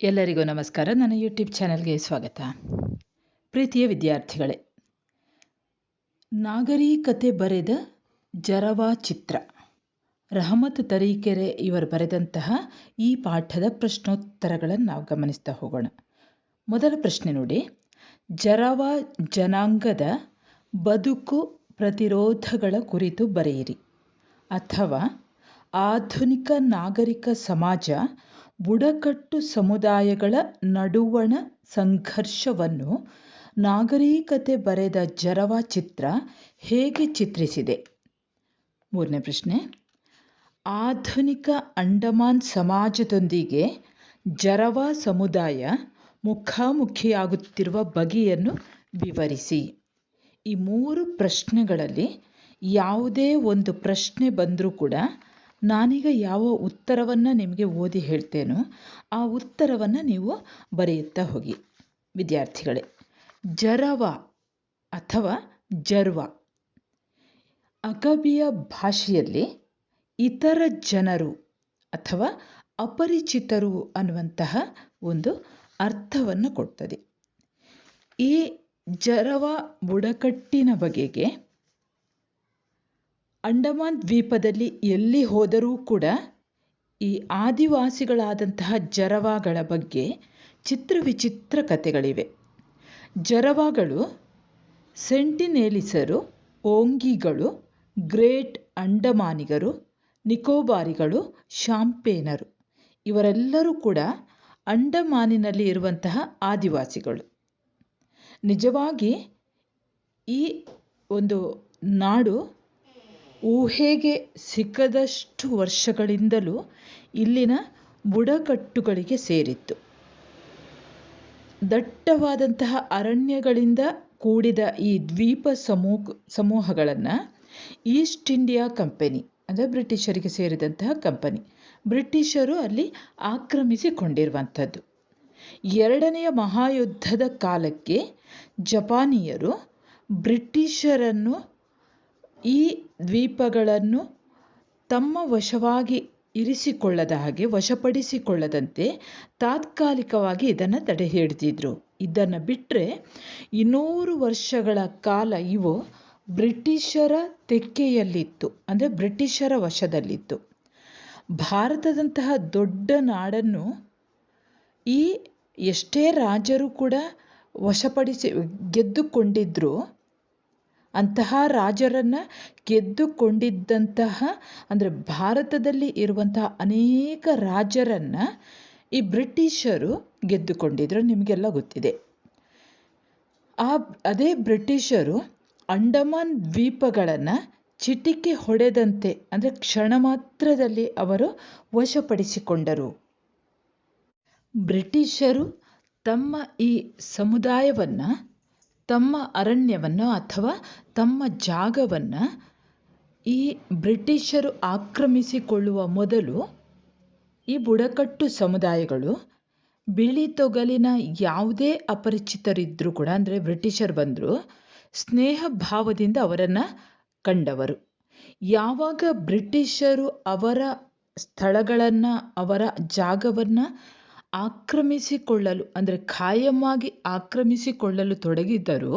ಎಲ್ಲರಿಗೂ ನಮಸ್ಕಾರ. ನನ್ನ ಯೂಟ್ಯೂಬ್ ಚಾನಲ್ಗೆ ಸ್ವಾಗತ. ಪ್ರೀತಿಯ ವಿದ್ಯಾರ್ಥಿಗಳೇ, ನಾಗರಿಕತೆ ಬರೆದ ಜರವಾ ಚಿತ್ರ, ರಹಮತ್ ತರೀಕೆರೆ ಇವರು ಬರೆದಂತಹ ಈ ಪಾಠದ ಪ್ರಶ್ನೋತ್ತರಗಳನ್ನು ನಾವು ಗಮನಿಸ್ತಾ ಹೋಗೋಣ. ಮೊದಲ ಪ್ರಶ್ನೆ ನೋಡಿ. ಜರವಾ ಜನಾಂಗದ ಬದುಕು ಪ್ರತಿರೋಧಗಳ ಕುರಿತು ಬರೆಯಿರಿ. ಅಥವಾ ಆಧುನಿಕ ನಾಗರಿಕ ಸಮಾಜ ಬುಡಕಟ್ಟು ಸಮುದಾಯಗಳ ನಡುವಣ ಸಂಘರ್ಷವನ್ನು ನಾಗರಿಕತೆ ಬರೆದ ಜರವ ಚಿತ್ರ ಹೇಗೆ ಚಿತ್ರಿಸಿದೆ? ಮೂರನೇ ಪ್ರಶ್ನೆ. ಆಧುನಿಕ ಅಂಡಮಾನ್ ಸಮಾಜದೊಂದಿಗೆ ಜರವ ಸಮುದಾಯ ಮುಖಾಮುಖಿಯಾಗುತ್ತಿರುವ ಬಗೆಯನ್ನು ವಿವರಿಸಿ. ಈ ಮೂರು ಪ್ರಶ್ನೆಗಳಲ್ಲಿ ಯಾವುದೇ ಒಂದು ಪ್ರಶ್ನೆ ಬಂದರೂ ಕೂಡ ನಾನೀಗ ಯಾವ ಉತ್ತರವನ್ನು ನಿಮಗೆ ಓದಿ ಹೇಳ್ತೇನೋ ಆ ಉತ್ತರವನ್ನು ನೀವು ಬರೆಯುತ್ತಾ ಹೋಗಿ. ವಿದ್ಯಾರ್ಥಿಗಳೇ, ಜರವ ಅಥವಾ ಜರ್ವ. ಅಕಬಿಯ ಭಾಷೆಯಲ್ಲಿ ಇತರ ಜನರು ಅಥವಾ ಅಪರಿಚಿತರು ಅನ್ನುವಂತಹ ಒಂದು ಅರ್ಥವನ್ನು ಕೊಡ್ತದೆ. ಈ ಜರವ ಬುಡಕಟ್ಟಿನ ಬಗೆಗೆ ಅಂಡಮಾನ್ ದ್ವೀಪದಲ್ಲಿ ಎಲ್ಲಿ ಹೋದರೂ ಕೂಡ ಈ ಆದಿವಾಸಿಗಳಾದಂತಹ ಜರವಾಗಳ ಬಗ್ಗೆ ಚಿತ್ರ ವಿಚಿತ್ರ ಕಥೆಗಳಿವೆ. ಜರವಾಗಳು ಸೆಂಟಿನೇಲಿಸರು, ಓಂಗಿಗಳು, ಗ್ರೇಟ್ ಅಂಡಮಾನಿಗರು, ನಿಕೋಬಾರಿಗಳು, ಶಾಂಪೇನರು. ಇವರೆಲ್ಲರೂ ಕೂಡ ಅಂಡಮಾನಿನಲ್ಲಿ ಇರುವಂತಹ ಆದಿವಾಸಿಗಳು. ನಿಜವಾಗಿ ಈ ಒಂದು ನಾಡು ಊಹೆಗೆ ಸಿಕ್ಕದಷ್ಟು ವರ್ಷಗಳಿಂದಲೂ ಇಲ್ಲಿನ ಬುಡಕಟ್ಟುಗಳಿಗೆ ಸೇರಿತ್ತು. ದಟ್ಟವಾದಂತಹ ಅರಣ್ಯಗಳಿಂದ ಕೂಡಿದ ಈ ದ್ವೀಪ ಸಮೂಹ, ಸಮೂಹಗಳನ್ನು ಈಸ್ಟ್ ಇಂಡಿಯಾ ಕಂಪನಿ, ಅಂದರೆ ಬ್ರಿಟಿಷರಿಗೆ ಸೇರಿದಂತಹ ಕಂಪನಿ, ಬ್ರಿಟಿಷರು ಅಲ್ಲಿ ಆಕ್ರಮಿಸಿಕೊಂಡಿರುವಂಥದ್ದು. ಎರಡನೆಯ ಮಹಾಯುದ್ಧದ ಕಾಲಕ್ಕೆ ಜಪಾನಿಯರು ಬ್ರಿಟಿಷರನ್ನು ಈ ದ್ವೀಪಗಳನ್ನು ತಮ್ಮ ವಶವಾಗಿ ಇರಿಸಿಕೊಳ್ಳದ ಹಾಗೆ ವಶಪಡಿಸಿಕೊಳ್ಳದಂತೆ ತಾತ್ಕಾಲಿಕವಾಗಿ ಇದನ್ನು ತಡೆ ಹಿಡಿದಿದ್ರು. ಇದನ್ನು ಬಿಟ್ಟರೆ ಇನ್ನೂರು ವರ್ಷಗಳ ಕಾಲ ಇವು ಬ್ರಿಟಿಷರ ತೆಕ್ಕೆಯಲ್ಲಿತ್ತು, ಅಂದರೆ ಬ್ರಿಟಿಷರ ವಶದಲ್ಲಿತ್ತು. ಭಾರತದಂತಹ ದೊಡ್ಡ ನಾಡನ್ನು ಈ ಎಷ್ಟೇ ರಾಜರು ಕೂಡ ವಶಪಡಿಸಿ ಗೆದ್ದುಕೊಂಡಿದ್ದರೂ ಅಂತಹ ರಾಜರನ್ನು ಗೆದ್ದುಕೊಂಡಿದ್ದಂತಹ, ಅಂದರೆ ಭಾರತದಲ್ಲಿ ಇರುವಂತಹ ಅನೇಕ ರಾಜರನ್ನು ಈ ಬ್ರಿಟಿಷರು ಗೆದ್ದುಕೊಂಡಿದ್ರು. ನಿಮಗೆಲ್ಲ ಗೊತ್ತಿದೆ. ಆ, ಅದೇ ಬ್ರಿಟಿಷರು ಅಂಡಮಾನ್ ದ್ವೀಪಗಳನ್ನು ಚಿಟಿಕೆ ಹೊಡೆದಂತೆ, ಅಂದರೆ ಕ್ಷಣ ಮಾತ್ರದಲ್ಲಿ ಅವರು ವಶಪಡಿಸಿಕೊಂಡರು. ಬ್ರಿಟಿಷರು ತಮ್ಮ ಈ ಸಮುದಾಯವನ್ನು ತಮ್ಮ ಅರಣ್ಯವನ್ನು ಅಥವಾ ತಮ್ಮ ಜಾಗವನ್ನು ಈ ಬ್ರಿಟಿಷರು ಆಕ್ರಮಿಸಿಕೊಳ್ಳುವ ಮೊದಲು ಈ ಬುಡಕಟ್ಟು ಸಮುದಾಯಗಳು ಬಿಳಿ ತೊಗಲಿನ ಯಾವುದೇ ಅಪರಿಚಿತರಿದ್ದರೂ ಕೂಡ, ಅಂದರೆ ಬ್ರಿಟಿಷರು ಬಂದರು ಸ್ನೇಹ ಭಾವದಿಂದ ಅವರನ್ನು ಕಂಡವರು. ಯಾವಾಗ ಬ್ರಿಟಿಷರು ಅವರ ಸ್ಥಳಗಳನ್ನು, ಅವರ ಜಾಗವನ್ನು ಆಕ್ರಮಿಸಿಕೊಳ್ಳಲು, ಅಂದರೆ ಖಾಯಮಾಗಿ ಆಕ್ರಮಿಸಿಕೊಳ್ಳಲು ತೊಡಗಿದ್ದರು.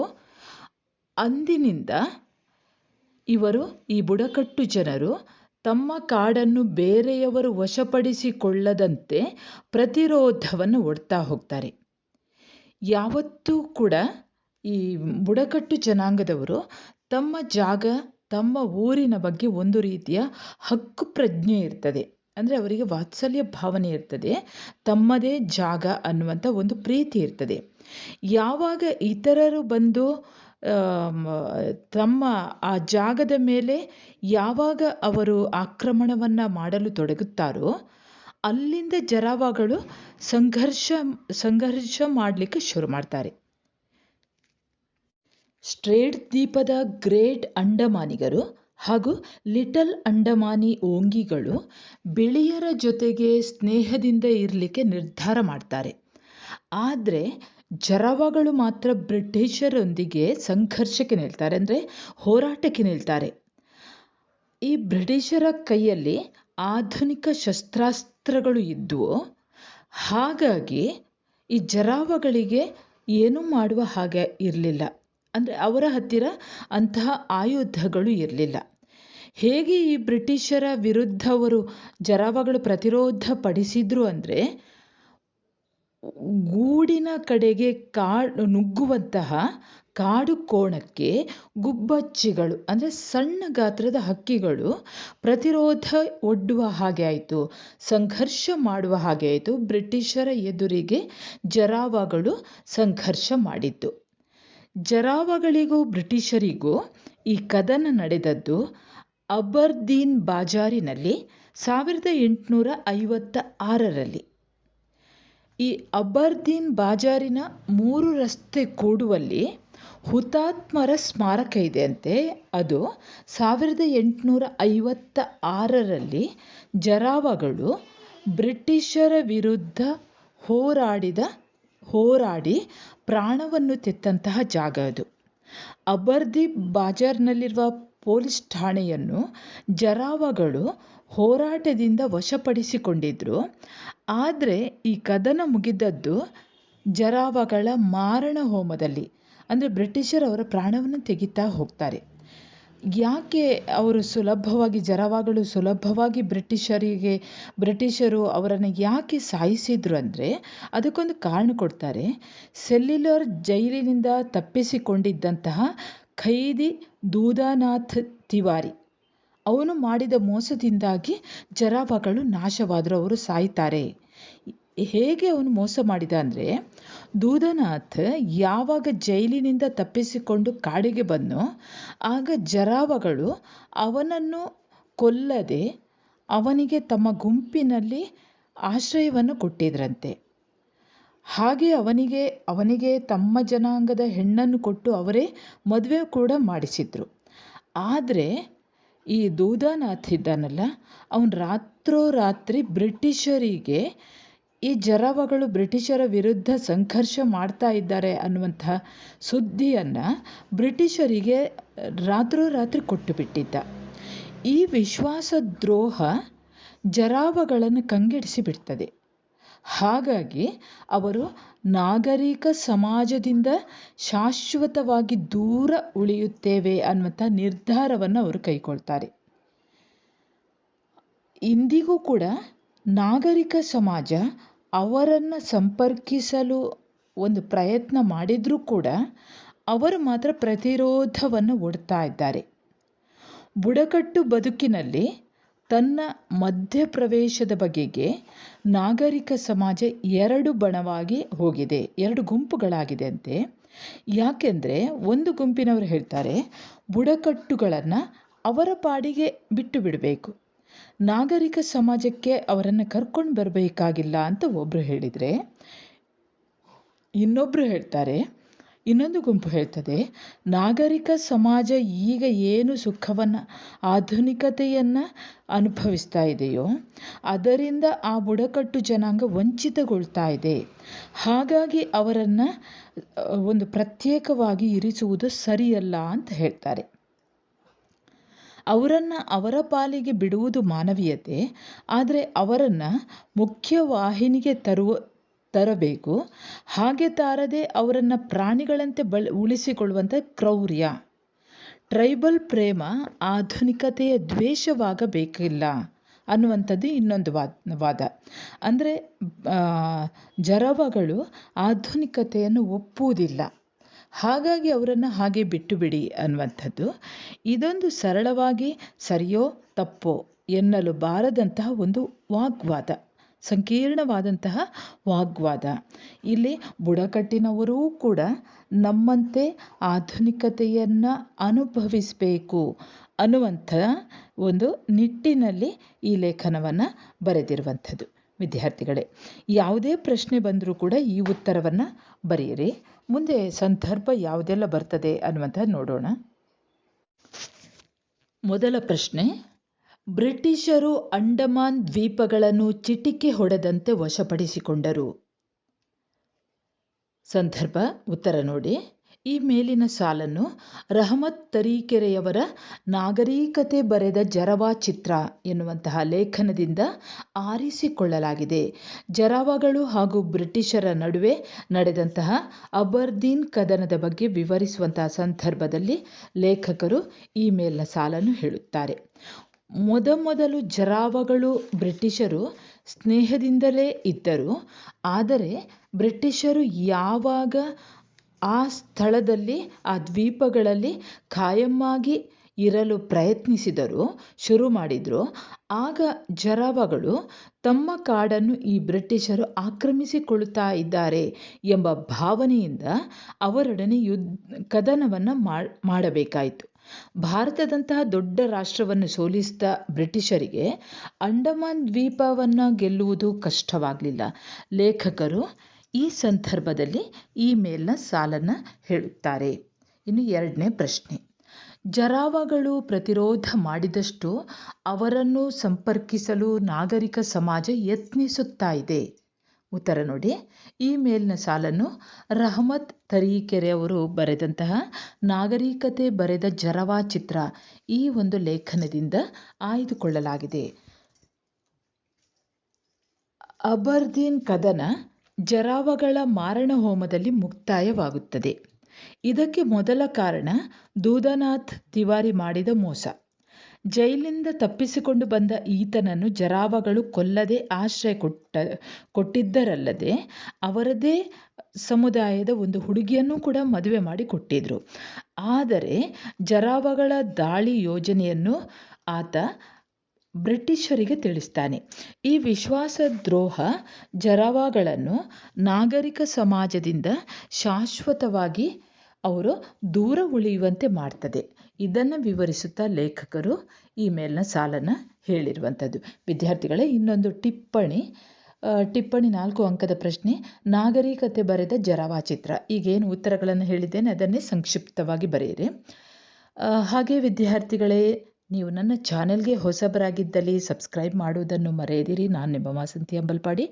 ಅಂದಿನಿಂದ ಇವರು ಈ ಬುಡಕಟ್ಟು ಜನರು ತಮ್ಮ ಕಾಡನ್ನು ಬೇರೆಯವರು ವಶಪಡಿಸಿಕೊಳ್ಳದಂತೆ ಪ್ರತಿರೋಧವನ್ನು ಒಡ್ತಾ ಹೋಗ್ತಾರೆ. ಯಾವತ್ತೂ ಕೂಡ ಈ ಬುಡಕಟ್ಟು ಜನಾಂಗದವರು ತಮ್ಮ ಜಾಗ, ತಮ್ಮ ಊರಿನ ಬಗ್ಗೆ ಒಂದು ರೀತಿಯ ಹಕ್ಕು ಪ್ರಜ್ಞೆ ಇರ್ತದೆ. ಅಂದರೆ ಅವರಿಗೆ ವಾತ್ಸಲ್ಯ ಭಾವನೆ ಇರ್ತದೆ, ತಮ್ಮದೇ ಜಾಗ ಅನ್ನುವಂಥ ಒಂದು ಪ್ರೀತಿ ಇರ್ತದೆ. ಯಾವಾಗ ಇತರರು ಬಂದು ತಮ್ಮ ಆ ಜಾಗದ ಮೇಲೆ ಯಾವಾಗ ಅವರು ಆಕ್ರಮಣವನ್ನು ಮಾಡಲು ತೊಡಗುತ್ತಾರೋ, ಅಲ್ಲಿಂದ ಜರಾವಾಗಳು ಸಂಘರ್ಷ ಸಂಘರ್ಷ ಮಾಡಲಿಕ್ಕೆ ಶುರು ಮಾಡ್ತಾರೆ. ಸ್ಟ್ರೇಟ್ ದ್ವೀಪದ ಗ್ರೇಟ್ ಅಂಡಮಾನಿಗರು ಹಾಗೂ ಲಿಟಲ್ ಅಂಡಮಾನಿ ಓಂಗಿಗಳು ಬಿಳಿಯರ ಜೊತೆಗೆ ಸ್ನೇಹದಿಂದ ಇರಲಿಕ್ಕೆ ನಿರ್ಧಾರ ಮಾಡ್ತಾರೆ. ಆದರೆ ಜರವಗಳು ಮಾತ್ರ ಬ್ರಿಟಿಷರೊಂದಿಗೆ ಸಂಘರ್ಷಕ್ಕೆ ನಿಲ್ತಾರೆ, ಅಂದರೆ ಹೋರಾಟಕ್ಕೆ ನಿಲ್ತಾರೆ. ಈ ಬ್ರಿಟಿಷರ ಕೈಯಲ್ಲಿ ಆಧುನಿಕ ಶಸ್ತ್ರಾಸ್ತ್ರಗಳು ಇದ್ದವು ಹಾಗಾಗಿ ಈ ಜರಾವಗಳಿಗೆ ಏನೂ ಮಾಡುವ ಹಾಗೆ ಇರಲಿಲ್ಲ. ಅಂದರೆ ಅವರ ಹತ್ತಿರ ಅಂತಹ ಆಯುಧಗಳು ಇರಲಿಲ್ಲ. ಹೇಗೆ ಈ ಬ್ರಿಟಿಷರ ವಿರುದ್ಧ ಅವರು ಜರಾವಗಳು ಪ್ರತಿರೋಧ ಪಡಿಸಿದ್ರು ಅಂದರೆ, ಗೂಡಿನ ಕಡೆಗೆ ಕಾಡು ನುಗ್ಗುವಂತಹ ಕಾಡು ಕೋಣಕ್ಕೆ ಗುಬ್ಬಚ್ಚಿಗಳು, ಅಂದರೆ ಸಣ್ಣ ಗಾತ್ರದ ಹಕ್ಕಿಗಳು ಪ್ರತಿರೋಧ ಒಡ್ಡುವ ಹಾಗೆ ಆಯಿತು, ಸಂಘರ್ಷ ಮಾಡುವ ಹಾಗೆ ಆಯಿತು, ಬ್ರಿಟಿಷರ ಎದುರಿಗೆ ಜರಾವಗಳು ಸಂಘರ್ಷ ಮಾಡಿದ್ದು. ಜರಾವಗಳಿಗೂ ಬ್ರಿಟಿಷರಿಗೂ ಈ ಕದನ ನಡೆದದ್ದು ಅಬರ್ದೀನ್ ಬಾಜಾರಿನಲ್ಲಿ ಸಾವಿರದ ಎಂಟುನೂರ ಐವತ್ತ ಆರರಲ್ಲಿ. ಈ ಅಬರ್ದೀನ್ ಬಾಜಾರಿನ ಮೂರು ರಸ್ತೆ ಕೂಡುವಲ್ಲಿ ಹುತಾತ್ಮರ ಸ್ಮಾರಕ ಇದೆಯಂತೆ. ಅದು ಸಾವಿರದ ಎಂಟುನೂರ ಐವತ್ತ ಆರರಲ್ಲಿ ಜರಾವಗಳು ಬ್ರಿಟಿಷರ ವಿರುದ್ಧ ಹೋರಾಡಿದ ಹೋರಾಡಿ ಪ್ರಾಣವನ್ನು ತೆತ್ತಂತಹ ಜಾಗ ಅದು. ಅಬರ್ದಿ ಬಾಜಾರ್ನಲ್ಲಿರುವ ಪೊಲೀಸ್ ಠಾಣೆಯನ್ನು ಜರಾವಗಳು ಹೋರಾಟದಿಂದ ವಶಪಡಿಸಿಕೊಂಡಿದ್ರು. ಆದರೆ ಈ ಕದನ ಮುಗಿದದ್ದು ಜರಾವಗಳ ಮಾರಣ ಹೋಮದಲ್ಲಿ. ಅಂದರೆ ಬ್ರಿಟಿಷರು ಅವರ ಪ್ರಾಣವನ್ನು ತೆಗಿತಾ ಹೋಗ್ತಾರೆ. ಯಾಕೆ ಅವರು ಸುಲಭವಾಗಿ, ಜರವಾಗಲು ಸುಲಭವಾಗಿ ಬ್ರಿಟಿಷರಿಗೆ, ಬ್ರಿಟಿಷರು ಅವರನ್ನು ಯಾಕೆ ಸಾಯಿಸಿದ್ರು ಅಂದರೆ ಅದಕ್ಕೊಂದು ಕಾರಣ ಕೊಡ್ತಾರೆ. ಸೆಲ್ಯುಲರ್ ಜೈಲಿನಿಂದ ತಪ್ಪಿಸಿಕೊಂಡಿದ್ದಂತಹ ಖೈದಿ ದೂದಾನಾಥ್ ತಿವಾರಿ, ಅವನು ಮಾಡಿದ ಮೋಸದಿಂದಾಗಿ ಜರಾವಗಳು ನಾಶವಾದರು ಅವರು ಸಾಯ್ತಾರೆ. ಹೇಗೆ ಅವನು ಮೋಸ ಮಾಡಿದ ಅಂದರೆ ದೂದನಾಥ್ ಯಾವಾಗ ಜೈಲಿನಿಂದ ತಪ್ಪಿಸಿಕೊಂಡು ಕಾಡಿಗೆ ಬಂದನೋ ಆಗ ಜರಾವಗಳು ಅವನನ್ನು ಕೊಲ್ಲದೆ ಅವನಿಗೆ ತಮ್ಮ ಗುಂಪಿನಲ್ಲಿ ಆಶ್ರಯವನ್ನು ಕೊಟ್ಟಿದ್ರಂತೆ. ಹಾಗೆ ಅವನಿಗೆ ಅವನಿಗೆ ತಮ್ಮ ಜನಾಂಗದ ಹೆಣ್ಣನ್ನು ಕೊಟ್ಟು ಅವರೇ ಮದುವೆ ಕೂಡ ಮಾಡಿಸಿದ್ರು. ಆದರೆ ಈ ದೂದನಾಥ್ ಇದ್ದಾನಲ್ಲ, ಅವನು ರಾತ್ರೋರಾತ್ರಿ ಬ್ರಿಟಿಷರಿಗೆ ಈ ಜರಾವಗಳು ಬ್ರಿಟಿಷರ ವಿರುದ್ಧ ಸಂಘರ್ಷ ಮಾಡ್ತಾ ಇದ್ದಾರೆ ಅನ್ನುವಂಥ ಸುದ್ದಿಯನ್ನು ಬ್ರಿಟಿಷರಿಗೆ ರಾತ್ರೋರಾತ್ರಿ ಕೊಟ್ಟು ಬಿಟ್ಟಿದ್ದ. ಈ ವಿಶ್ವಾಸ ದ್ರೋಹ ಜರಾವಗಳನ್ನು ಕಂಗೆಡಿಸಿ ಬಿಡ್ತದೆ. ಹಾಗಾಗಿ ಅವರು ನಾಗರಿಕ ಸಮಾಜದಿಂದ ಶಾಶ್ವತವಾಗಿ ದೂರ ಉಳಿಯುತ್ತೇವೆ ಅನ್ನುವಂಥ ನಿರ್ಧಾರವನ್ನು ಅವರು ಕೈಗೊಳ್ತಾರೆ. ಇಂದಿಗೂ ಕೂಡ ನಾಗರಿಕ ಸಮಾಜ ಅವರನ್ನು ಸಂಪರ್ಕಿಸಲು ಒಂದು ಪ್ರಯತ್ನ ಮಾಡಿದರೂ ಕೂಡ ಅವರು ಮಾತ್ರ ಪ್ರತಿರೋಧವನ್ನು ಒಡ್ತಾ ಇದ್ದಾರೆ. ಬುಡಕಟ್ಟು ಬದುಕಿನಲ್ಲಿ ತನ್ನ ಮಧ್ಯಪ್ರವೇಶದ ಬಗೆಗೆ ನಾಗರಿಕ ಸಮಾಜ ಎರಡು ಬಣವಾಗಿ ಹೋಗಿದೆ, ಎರಡು ಗುಂಪುಗಳಾಗಿದೆ ಅಂತೆ ಯಾಕೆಂದರೆ ಒಂದು ಗುಂಪಿನವರು ಹೇಳ್ತಾರೆ, ಬುಡಕಟ್ಟುಗಳನ್ನು ಅವರ ಪಾಡಿಗೆ ಬಿಟ್ಟು ಬಿಡಬೇಕು. ನಾಗರಿಕ ಸಮಾಜಕ್ಕೆ ಅವರನ್ನು ಕರ್ಕೊಂಡು ಬರಬೇಕಾಗಿಲ್ಲ ಅಂತ ಒಬ್ಬರು ಹೇಳಿದರೆ ಇನ್ನೊಬ್ಬರು ಹೇಳ್ತಾರೆ, ಇನ್ನೊಂದು ಗುಂಪು ಹೇಳ್ತದೆ, ನಾಗರಿಕ ಸಮಾಜ ಈಗ ಏನು ಸುಖವನ್ನು, ಆಧುನಿಕತೆಯನ್ನು ಅನುಭವಿಸ್ತಾ ಇದೆಯೋ, ಅದರಿಂದ ಆ ಬುಡಕಟ್ಟು ಜನಾಂಗ ವಂಚಿತಗೊಳ್ತಾ ಇದೆ. ಹಾಗಾಗಿ ಅವರನ್ನು ಒಂದು ಪ್ರತ್ಯೇಕವಾಗಿ ಇರಿಸುವುದು ಸರಿಯಲ್ಲ ಅಂತ ಹೇಳ್ತಾರೆ. ಅವರನ್ನು ಅವರ ಪಾಲಿಗೆ ಬಿಡುವುದು ಮಾನವೀಯತೆ, ಆದರೆ ಅವರನ್ನು ಮುಖ್ಯವಾಹಿನಿಗೆ ತರುವ, ತರಬೇಕು. ಹಾಗೆ ತಾರದೆ ಅವರನ್ನು ಪ್ರಾಣಿಗಳಂತೆ ಬಳ ಉಳಿಸಿಕೊಳ್ಳುವಂಥ ಕ್ರೌರ್ಯ. ಟ್ರೈಬಲ್ ಪ್ರೇಮ ಆಧುನಿಕತೆಯ ದ್ವೇಷವಾಗಬೇಕಿಲ್ಲ ಅನ್ನುವಂಥದ್ದು ಇನ್ನೊಂದು ವಾದ ವಾದ. ಅಂದರೆ ಜರವಗಳು ಆಧುನಿಕತೆಯನ್ನು ಒಪ್ಪುವುದಿಲ್ಲ. ಹಾಗಾಗಿ ಅವರನ್ನು ಹಾಗೆ ಬಿಟ್ಟು ಬಿಡಿ ಅನ್ನುವಂಥದ್ದು. ಇದೊಂದು ಸರಳವಾಗಿ ಸರಿಯೋ ತಪ್ಪೋ ಎನ್ನಲು ಬಾರದಂತಹ ಒಂದು ವಾಗ್ವಾದ, ಸಂಕೀರ್ಣವಾದಂತಹ ವಾಗ್ವಾದ. ಇಲ್ಲಿ ಬುಡಕಟ್ಟಿನವರೂ ಕೂಡ ನಮ್ಮಂತೆ ಆಧುನಿಕತೆಯನ್ನು ಅನುಭವಿಸಬೇಕು ಅನ್ನುವಂಥ ಒಂದು ನಿಟ್ಟಿನಲ್ಲಿ ಈ ಲೇಖನವನ್ನು ಬರೆದಿರುವಂಥದ್ದು. ವಿದ್ಯಾರ್ಥಿಗಳೇ, ಯಾವುದೇ ಪ್ರಶ್ನೆ ಬಂದರೂ ಕೂಡ ಈ ಉತ್ತರವನ್ನು ಬರೆಯಿರಿ. ಮುಂದೆ ಸಂದರ್ಭ ಯಾವುದೆಲ್ಲ ಬರ್ತದೆ ಅನ್ನುವಂಥ ನೋಡೋಣ. ಮೊದಲ ಪ್ರಶ್ನೆ, ಬ್ರಿಟಿಷರು ಅಂಡಮಾನ್ ದ್ವೀಪಗಳನ್ನು ಚಿಟಿಕೆ ಹೊಡೆದಂತೆ ವಶಪಡಿಸಿಕೊಂಡರು. ಸಂದರ್ಭ, ಉತ್ತರ ನೋಡಿ. ಈ ಮೇಲಿನ ಸಾಲನ್ನು ರಹಮತ್ ತರೀಕೆರೆಯವರ ನಾಗರಿಕತೆ ಬರೆದ ಜರವಾ ಚಿತ್ರ ಎನ್ನುವಂತಹ ಲೇಖನದಿಂದ ಆರಿಸಿಕೊಳ್ಳಲಾಗಿದೆ. ಜರವಾಗಳು ಹಾಗೂ ಬ್ರಿಟಿಷರ ನಡುವೆ ನಡೆದಂತಹ ಅಬರ್ದೀನ್ ಕದನದ ಬಗ್ಗೆ ವಿವರಿಸುವಂತಹ ಸಂದರ್ಭದಲ್ಲಿ ಲೇಖಕರು ಈ ಮೇಲಿನ ಸಾಲನ್ನು ಹೇಳುತ್ತಾರೆ. ಮೊದಮೊದಲು ಜರಾವಗಳು ಬ್ರಿಟಿಷರು ಸ್ನೇಹದಿಂದಲೇ ಇದ್ದರು. ಆದರೆ ಬ್ರಿಟಿಷರು ಯಾವಾಗ ಆ ಸ್ಥಳದಲ್ಲಿ, ಆ ದ್ವೀಪಗಳಲ್ಲಿ ಖಾಯಮ್ಮಾಗಿ ಇರಲು ಪ್ರಯತ್ನಿಸಿದರು, ಶುರು ಮಾಡಿದರು. ಆಗ ಜರಾವಗಳು ತಮ್ಮ ಕಾಡನ್ನು ಈ ಬ್ರಿಟಿಷರು ಆಕ್ರಮಿಸಿಕೊಳ್ಳುತ್ತಾ ಇದ್ದಾರೆ ಎಂಬ ಭಾವನೆಯಿಂದ ಅವರೊಡನೆ ಯುದ್ಧ, ಕದನವನ್ನು ಮಾಡಬೇಕಾಯಿತು. ಭಾರತದಂತಹ ದೊಡ್ಡ ರಾಷ್ಟ್ರವನ್ನು ಸೋಲಿಸಿದ ಬ್ರಿಟಿಷರಿಗೆ ಅಂಡಮಾನ್ ದ್ವೀಪವನ್ನು ಗೆಲ್ಲುವುದು ಕಷ್ಟವಾಗಲಿಲ್ಲ. ಲೇಖಕರು ಈ ಸಂದರ್ಭದಲ್ಲಿ ಈ ಮೇಲಿನ ಸಾಲನ್ನು ಹೇಳುತ್ತಾರೆ. ಇನ್ನು ಎರಡನೇ ಪ್ರಶ್ನೆ. ಜರಾವಗಳು ಪ್ರತಿರೋಧ ಮಾಡಿದಷ್ಟು ಅವರನ್ನು ಸಂಪರ್ಕಿಸಲು ನಾಗರಿಕ ಸಮಾಜ ಯತ್ನಿಸುತ್ತಾ ಇದೆ. ಉತ್ತರ ನೋಡಿ. ಈ ಮೇಲಿನ ಸಾಲನ್ನು ರಹಮತ್ ತರೀಕೆರೆಯವರು ಬರೆದಂತಹ ನಾಗರಿಕತೆ ಬರೆದ ಜರವಾ ಚಿತ್ರ ಈ ಒಂದು ಲೇಖನದಿಂದ ಆಯ್ದುಕೊಳ್ಳಲಾಗಿದೆ. ಅಬರ್ದೀನ್ ಕದನ ಜರಾವಗಳ ಮಾರಣ ಹೋಮದಲ್ಲಿ ಮುಕ್ತಾಯವಾಗುತ್ತದೆ. ಇದಕ್ಕೆ ಮೊದಲ ಕಾರಣ ದೂದನಾಥ್ ತಿವಾರಿ ಮಾಡಿದ ಮೋಸ. ಜೈಲಿನಿಂದ ತಪ್ಪಿಸಿಕೊಂಡು ಬಂದ ಈತನನ್ನು ಜರಾವಗಳು ಕೊಲ್ಲದೆ ಆಶ್ರಯ ಕೊಟ್ಟ, ಕೊಟ್ಟಿದ್ದರಲ್ಲದೆ ಅವರದೇ ಸಮುದಾಯದ ಒಂದು ಹುಡುಗಿಯನ್ನು ಕೂಡ ಮದುವೆ ಮಾಡಿ ಕೊಟ್ಟಿದ್ರು. ಆದರೆ ಜರಾವಗಳ ದಾಳಿ ಯೋಜನೆಯನ್ನು ಆತ ಬ್ರಿಟಿಷರಿಗೆ ತಿಳಿಸ್ತಾನೆ. ಈ ವಿಶ್ವಾಸ ದ್ರೋಹ ಜರಾವಾಗಳನ್ನು ನಾಗರಿಕ ಸಮಾಜದಿಂದ ಶಾಶ್ವತವಾಗಿ ಅವರು ದೂರ ಉಳಿಯುವಂತೆ ಮಾಡ್ತದೆ. ಇದನ್ನು ವಿವರಿಸುತ್ತಾ ಲೇಖಕರು ಈ ಮೇಲಿನ ಸಾಲನ್ನು ಹೇಳಿರುವಂಥದ್ದು ವಿದ್ಯಾರ್ಥಿಗಳೇ, ಇನ್ನೊಂದು ಟಿಪ್ಪಣಿ ಟಿಪ್ಪಣಿ ನಾಲ್ಕು ಅಂಕದ ಪ್ರಶ್ನೆ. ನಾಗರಿಕತೆ ಬರೆದ ಜರವಾ ಚಿತ್ರ. ಈಗೇನು ಉತ್ತರಗಳನ್ನು ಹೇಳಿದ್ದೇನೆ, ಅದನ್ನೇ ಸಂಕ್ಷಿಪ್ತವಾಗಿ ಬರೆಯಿರಿ. ಹಾಗೆ ವಿದ್ಯಾರ್ಥಿಗಳೇ ನೀವು ನನ್ನ ಚಾನೆಲ್ಗೆ ಹೊಸಬರಾಗಿದ್ದಲ್ಲಿ ಸಬ್ಸ್ಕ್ರೈಬ್ ಮಾಡುವುದನ್ನು ಮರೆಯದಿರಿ. ನಾನು ನಿಮ್ಮ ವಾಸಂತಿ ಅಂಬಲ್ಪಾಡಿ.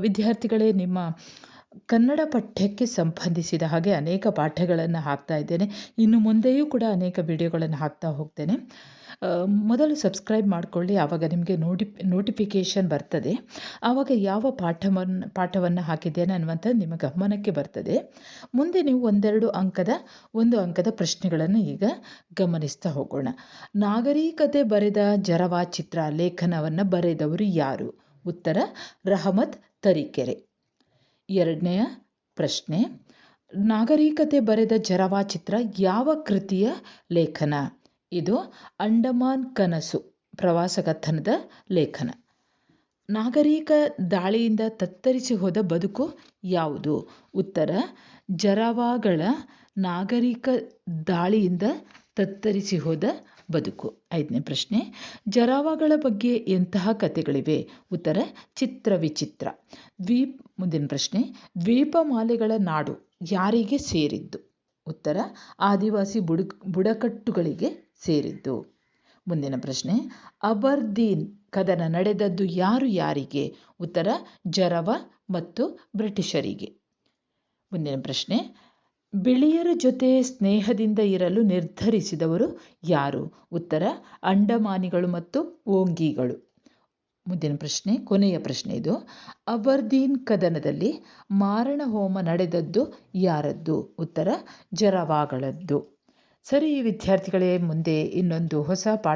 ವಿದ್ಯಾರ್ಥಿಗಳೇ, ನಿಮ್ಮ ಕನ್ನಡ ಪಠ್ಯಕ್ಕೆ ಸಂಬಂಧಿಸಿದ ಹಾಗೆ ಅನೇಕ ಪಾಠಗಳನ್ನು ಹಾಕ್ತಾ ಇದ್ದೇನೆ. ಇನ್ನು ಮುಂದೆಯೂ ಕೂಡ ಅನೇಕ ವಿಡಿಯೋಗಳನ್ನು ಹಾಕ್ತಾ ಹೋಗ್ತೇನೆ. ಮೊದಲು ಸಬ್ಸ್ಕ್ರೈಬ್ ಮಾಡಿಕೊಳ್ಳಿ, ಆವಾಗ ನಿಮಗೆ ನೋಟಿ ನೋಟಿಫಿಕೇಷನ್ ಬರ್ತದೆ. ಆವಾಗ ಯಾವ ಪಾಠವನ್ನು ಪಾಠವನ್ನು ಹಾಕಿದ್ದೇನೆ ಅನ್ನುವಂಥದ್ದು ನಿಮ್ಮ ಗಮನಕ್ಕೆ ಬರ್ತದೆ. ಮುಂದೆ ನೀವು ಒಂದೆರಡು ಅಂಕದ, ಒಂದು ಅಂಕದ ಪ್ರಶ್ನೆಗಳನ್ನು ಈಗ ಗಮನಿಸ್ತಾ ಹೋಗೋಣ. ನಾಗರಿಕತೆ ಬರೆದ ಜರವಾ ಚಿತ್ರ ಲೇಖನವನ್ನು ಬರೆದವರು ಯಾರು? ಉತ್ತರ, ರಹಮತ್ ತರೀಕೆರೆ. ಎರಡನೆಯ ಪ್ರಶ್ನೆ, ನಾಗರಿಕತೆ ಬರೆದ ಜರವಾ ಚಿತ್ರ ಯಾವ ಕೃತಿಯ ಲೇಖನ? ಇದು ಅಂಡಮಾನ್ ಕನಸು ಪ್ರವಾಸಕಥನದ ಲೇಖನ. ನಾಗರಿಕ ದಾಳಿಯಿಂದ ತತ್ತರಿಸಿ ಹೋದ ಬದುಕು ಯಾವುದು? ಉತ್ತರ, ಜರಾವಾಗಳ ನಾಗರಿಕ ದಾಳಿಯಿಂದ ತತ್ತರಿಸಿ ಹೋದ ಬದುಕು. ಐದನೇ ಪ್ರಶ್ನೆ, ಜರಾವಗಳ ಬಗ್ಗೆ ಎಂತಹ ಕಥೆಗಳಿವೆ? ಉತ್ತರ, ಚಿತ್ರ ವಿಚಿತ್ರ. ದ್ವೀಪ್, ಮುಂದಿನ ಪ್ರಶ್ನೆ ದ್ವೀಪಮಾಲೆಗಳ ನಾಡು ಯಾರಿಗೆ ಸೇರಿದ್ದು? ಉತ್ತರ, ಆದಿವಾಸಿ ಬುಡ ಬುಡಕಟ್ಟುಗಳಿಗೆ ಸೇರಿದ್ದು. ಮುಂದಿನ ಪ್ರಶ್ನೆ, ಅಬರ್ದೀನ್ ಕದನ ನಡೆದದ್ದು ಯಾರು ಯಾರಿಗೆ? ಉತ್ತರ, ಜರವ ಮತ್ತು ಬ್ರಿಟಿಷರಿಗೆ. ಮುಂದಿನ ಪ್ರಶ್ನೆ, ಬಿಳಿಯರ ಜೊತೆ ಸ್ನೇಹದಿಂದ ಇರಲು ನಿರ್ಧರಿಸಿದವರು ಯಾರು? ಉತ್ತರ, ಅಂಡಮಾನಿಗಳು ಮತ್ತು ಓಂಗಿಗಳು. ಮುಂದಿನ ಪ್ರಶ್ನೆ, ಕೊನೆಯ ಪ್ರಶ್ನೆ ಇದು. ಅಬರ್ದೀನ್ ಕದನದಲ್ಲಿ ಮಾರಣ ಹೋಮ ನಡೆದದ್ದು ಯಾರದ್ದು? ಉತ್ತರ, ಜರವಾಗಳದ್ದು. ಸರಿ ವಿದ್ಯಾರ್ಥಿಗಳೇ ಮುಂದೆ ಇನ್ನೊಂದು ಹೊಸ ಪಾಠ